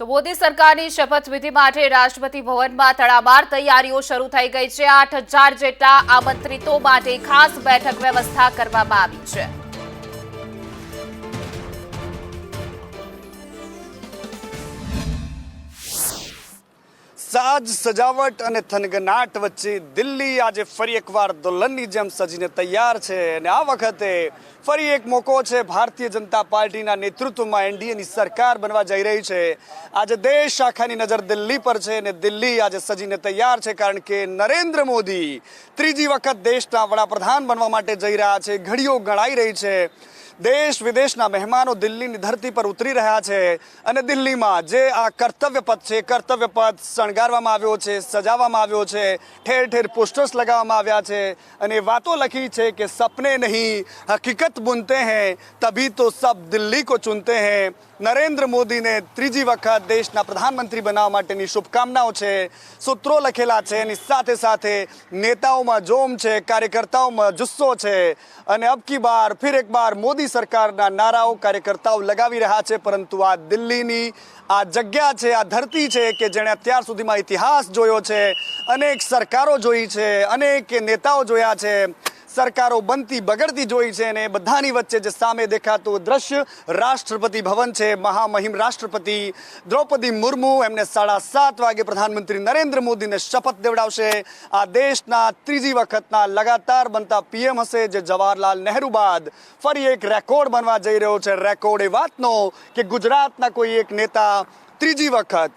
તો મોદી સરકારની શપથવિધિ માટે રાષ્ટ્રપતિ ભવનમાં તડામાર તૈયારીઓ શરૂ થઈ ગઈ છે. આઠ જેટલા આમંત્રિતો માટે ખાસ બેઠક વ્યવસ્થા કરવામાં આવી છે. સાજ સજાવટ અને થનગનાટ વચ્ચે દિલ્હી આજે ફરી એકવાર દુલ્હનની જેમ સજીને તૈયાર છે અને આ વખતે ફરી એક મોકો છે ભારતીય જનતા પાર્ટીના નેતૃત્વમાં એનડીએની સરકાર બનવા જઈ રહી છે. આજે દેશ આખાની નજર દિલ્હી પર છે અને દિલ્હી આજે સજીને તૈયાર છે કારણ કે નરેન્દ્ર મોદી ત્રીજી વખત દેશના વડાપ્રધાન બનવા માટે જઈ રહ્યા છે. ઘડીઓ ગણાઈ રહી છે. દેશ વિદેશના મહેમાનો દિલ્હીની ધરતી પર ઉતરી રહ્યા છે અને દિલ્હીમાં જે આ કર્તવ્ય પથ છે, કર્તવ્ય પથ શણગારવામાં આવ્યો છે, સજાવવામાં આવ્યો છે, ઠેર ઠેર પોસ્ટર્સ લગાવવામાં આવ્યા છે અને વાતો લખી છે કે સપને નહીં, હકીકત બુનતે હૈ, તભી તો સબ દિલ્હી કો ચૂનતે હૈ. નરેન્દ્ર મોદીને ત્રીજી વખત દેશના પ્રધાનમંત્રી બનાવવા માટેની શુભકામનાઓ છે, સૂત્રો લખેલા છે એની સાથે સાથે નેતાઓમાં જોમ છે, કાર્યકર્તાઓમાં જુસ્સો છે અને અબકી બાર ફિર એક બાર મોદી સરકારના નારાઓ કાર્યકર્તાઓ લગાવી રહ્યા છે, પરંતુ આ દિલ્હીની આ જગ્યા છે, આ ધરતી છે કે જેણે અત્યાર સુધીમાં ઇતિહાસ જોયો છે, અનેક સરકારો જોઈ છે, અનેક નેતાઓ જોયા છે સરકારો બનતી બગડતી જોઈ છે અને બધાની વચ્ચે જે સામે દેખાતું દ્રશ્ય રાષ્ટ્રપતિ ભવન છે. મહામહિમ રાષ્ટ્રપતિ દ્રૌપદી મુર્મુ એમને સાડા સાત વાગે પ્રધાનમંત્રી નરેન્દ્ર મોદીને શપથ દેવડાવશે. આ દેશના ત્રીજી વખતના લગાતાર બનતા પીએમ હશે જે જવાહરલાલ નહેરુ બાદ ફરી એક રેકોર્ડ બનવા જઈ રહ્યો છે. રેકોર્ડ એ વાતનો કે ગુજરાતના કોઈ એક નેતા ત્રીજી વખત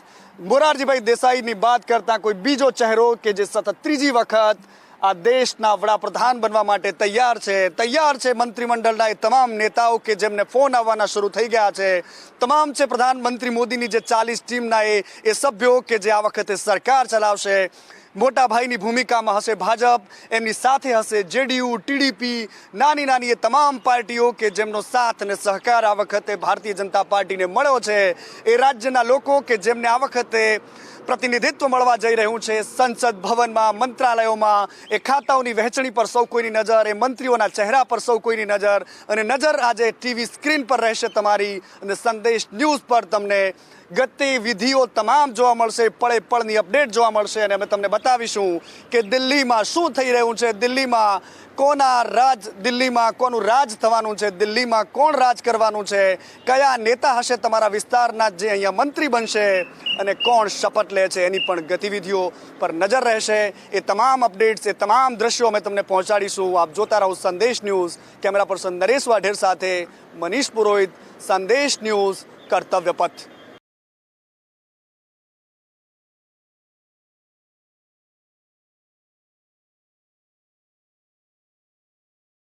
મોરારજીભાઈ દેસાઈની વાત કરતા કોઈ બીજો ચહેરો કે જે સતત ત્રીજી વખત આ દેશના વડાપ્રધાન બનવા માટે તૈયાર છે. તૈયાર છે મંત્રીમંડળના એ તમામ નેતાઓ કે જેમને ફોન આવવાના શરૂ થઈ ગયા છે. તમામ છે પ્રધાનમંત્રી મોદીની જે ચાલીસ ટીમના એ એ સભ્યો કે જે આ વખતે સરકાર ચલાવશે. મોટા ભાઈની ભૂમિકામાં હશે ભાજપ, એમની સાથે હશે જેડીયુ, ટીડીપી, નાની નાની એ તમામ પાર્ટીઓ કે જેમનો સાથ અને સહકાર આ વખતે ભારતીય જનતા પાર્ટીને મળ્યો છે. એ રાજ્યના લોકો કે જેમને આ વખતે પ્રતિનિધિત્વ મળવા જઈ રહ્યું છે. સંસદ ભવનમાં, મંત્રાલયોમાં એ ખાતાઓની વહેંચણી પર સૌ કોઈની નજર, એ મંત્રીઓના ચહેરા પર સૌ કોઈની નજર અને નજર આજે ટીવી સ્ક્રીન પર રહેશે તમારી અને સંદેશ ન્યૂઝ પર તમને ગતિવિધિઓ તમામ જોવા મળશે, પળે પળની અપડેટ જોવા મળશે અને અમે તમને બતાવીશું કે દિલ્હીમાં શું થઈ રહ્યું છે. દિલ્હીમાં કોના રાજ, દિલ્હીમાં કોનું રાજ થવાનું છે? દિલ્હીમાં કોણ રાજ કરવાનું છે? કયા નેતા હશે તમારા વિસ્તારના જે અહીંયા મંત્રી બનશે અને કોણ શપથ લે છે, એની પણ ગતિવિધિઓ પર નજર રહેશે. એ તમામ અપડેટ્સ, એ તમામ દ્રશ્યો અમે તમને પહોંચાડીશું. આપ જોતા રહો Sandesh news. Camera person Naresh Vadher સાથે મનીષ પુરોહિત, સંદેશ ન્યૂઝ કર્તવ્ય પથ